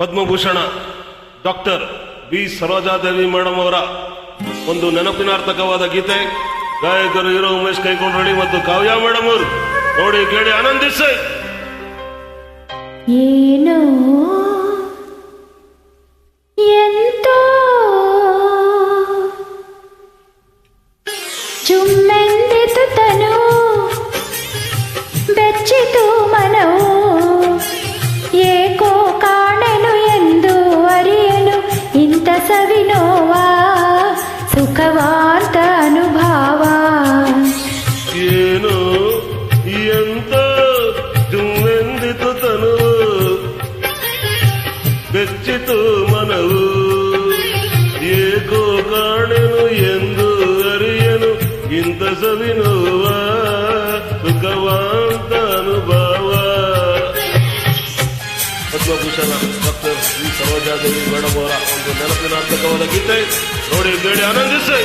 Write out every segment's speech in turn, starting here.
Padma Bhushan doctor B Sarojadevi madam ಅವರ ಒಂದು ನೆನಪಿನಾರ್ಥಕವಾದ ಗೀತೆ. ಗಾಯಕರು ಇರೋ ಉಮೇಶ್ ಕೈಕೊಂಡ್ರಳ್ಳಿ ಮತ್ತು ಕಾವ್ಯ ಮೇಡಮ್ ಅವರು. ನೋಡಿ, ಕೇಳಿ, ಆನಂದಿಸಿ. ಏನೋ ಚುಮ್ಮೆಂದಿತು ಸುಖವಾಂತ ಅನುಭವ ಏನು ಎಂತ ಜುಮ್ಮೆಂದಿತು ತನು ಬೆಚ್ಚಿತು ಮನವು ಏಕೋ ಕಾಣೆನು ಎಂದು ಅರಿಯನು ಇಂಥ ಸವಿನೋವ Padma Bhushan doctor V Sarojadevi madam ಅವರ ಒಂದು ನೆನಪಿನಾರ್ಥಕವಾದ ಗೀತೆ ನೋಡಿ ಕೇಳಿ ಆನಂದಿಸಿ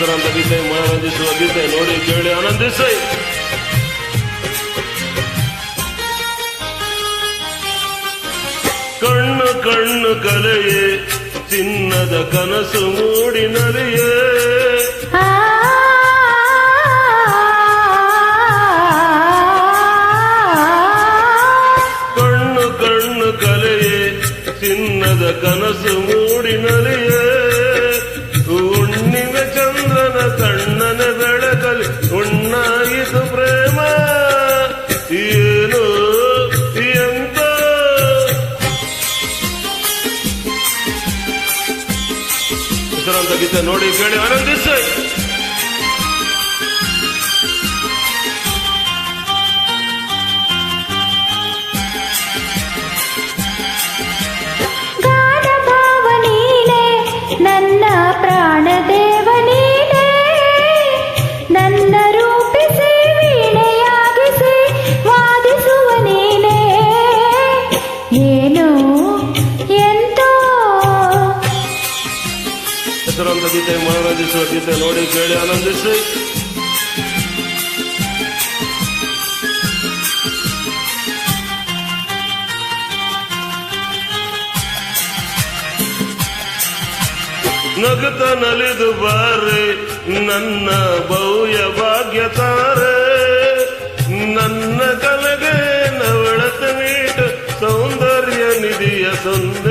ಹೆಸರಾಂತ ಗೀತೆ ಮನರಂಜಿಸುವ ಗೀತೆ ನೋಡಿ ಕೇಳಿ ಆನಂದಿಸಿ. ಕಣ್ಣು ಕಣ್ಣು ಕಲೆಯೇ, ಚಿನ್ನದ ಕನಸು ಮೂಡಿನರಿಯೇ ಆ ಕಣ್ಣು ಕಣ್ಣು ಕಲೆಯೇ, ಚಿನ್ನದ ಕನಸು ಮೂಡಿನರಿಯೇ ಏನು? ಎಂತ? ಹೆಸರಾಂತ ಗೀತೆ ನೋಡಿ ಕೇಳಿ ಆನಂದಿಸಿ. ಆನಂದಿಸುವ ಗೀತೆ ನೋಡಿ ಕೇಳಿ ಆನಂದಿಸಿ ನಗತ ನಲಿದು ಬಾರೆ, ನನ್ನ ಭೌಯ ಭಾಗ್ಯತಾರ ನನ್ನ ಕಲಗೆ ನವಳತ ನೀಟ ಸೌಂದರ್ಯ ನಿಧಿಯ ತೊಂದರೆ